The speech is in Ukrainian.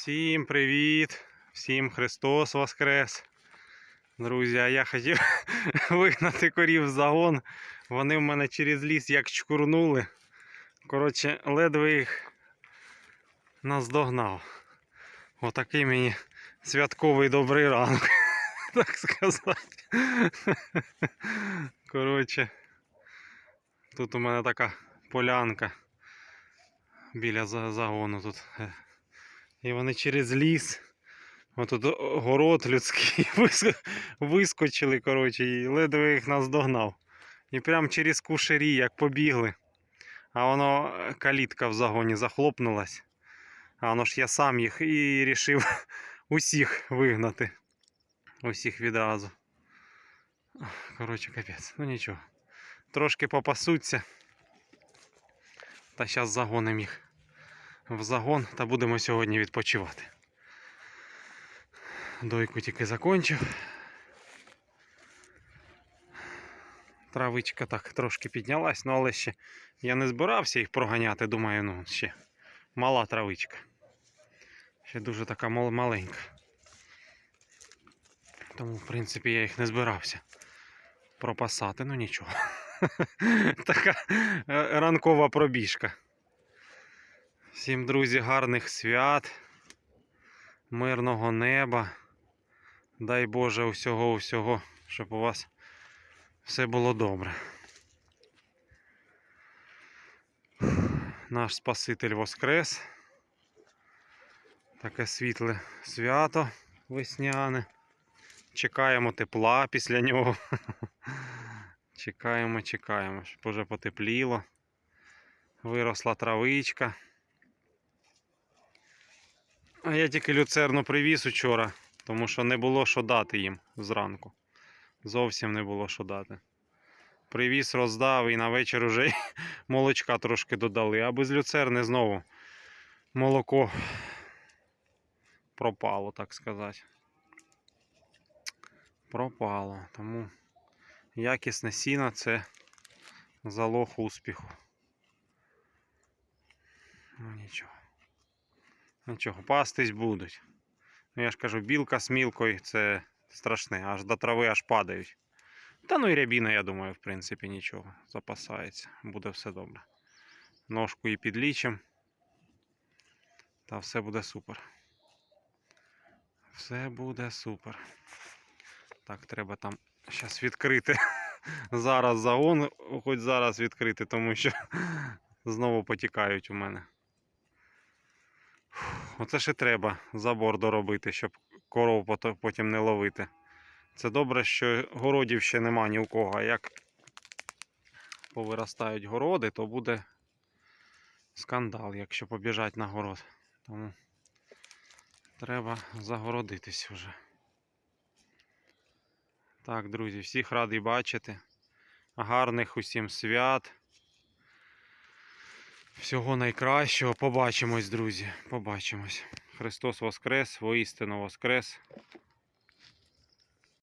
Всім привіт! Всім Христос Воскрес! Друзі, а я хотів вигнати корів в загон. Вони в мене через ліс як чкурнули. Коротше, ледве їх наздогнав. Отакий мені святковий добрий ранок, так сказати. Коротше, тут у мене така полянка біля загону тут. І вони через ліс. Отут город людський вискочили, коротше, і ледве їх наздогнав. І прям через кушері, як побігли. А воно е, калітка в загоні захлопнулась. А воно ж я сам їх і рішив усіх вигнати. Усіх відразу. Коротше, капець. Ну нічого. Трошки попасуться. Та зараз загоним їх в загон та будемо сьогодні відпочивати. Дойку тільки закончив. Травичка так трошки піднялась, ну але ще я не збирався їх проганяти, думаю, ну ще мала травичка. Ще дуже така мал- маленька. Тому, в принципі, я їх не збирався пропасати, ну нічого. така е, ранкова пробіжка. Всім, друзі, гарних свят, мирного неба. Дай Боже усього, усього, щоб у вас все було добре. Наш Спаситель Воскрес. Таке світле свято весняне. Чекаємо тепла після нього. Чекаємо, чекаємо, щоб уже потепліло. Виросла травичка. А я тільки люцерну привіз учора, тому що не було що дати їм зранку. Зовсім не було що дати. Привіз, роздав і на вечір уже молочка трошки додали. А без люцерни знову молоко пропало, так сказати. Пропало. Тому якісне сіно це залог успіху. Ну нічого. Нічого, пастись будуть. Ну, я ж кажу, білка з мілкою це страшне, аж до трави аж падають. Та ну і рябіна, я думаю, в принципі, нічого. Запасається. Буде все добре. Ножку і підлічим. Та все буде супер. Все буде супер. Так, треба там зараз відкрити. Зараз загон, хоч зараз відкрити, тому що знову потікають у мене. Оце ще треба забор доробити, щоб коров потім не ловити. Це добре, що городів ще нема ні у кого. А як повиростають городи, то буде скандал, якщо побіжать на город. Тому треба загородитись вже. Так, друзі, всіх радий бачити. Гарних усім свят. Всього найкращого. Побачимось, друзі. Побачимось. Христос Воскрес, воістину Воскрес.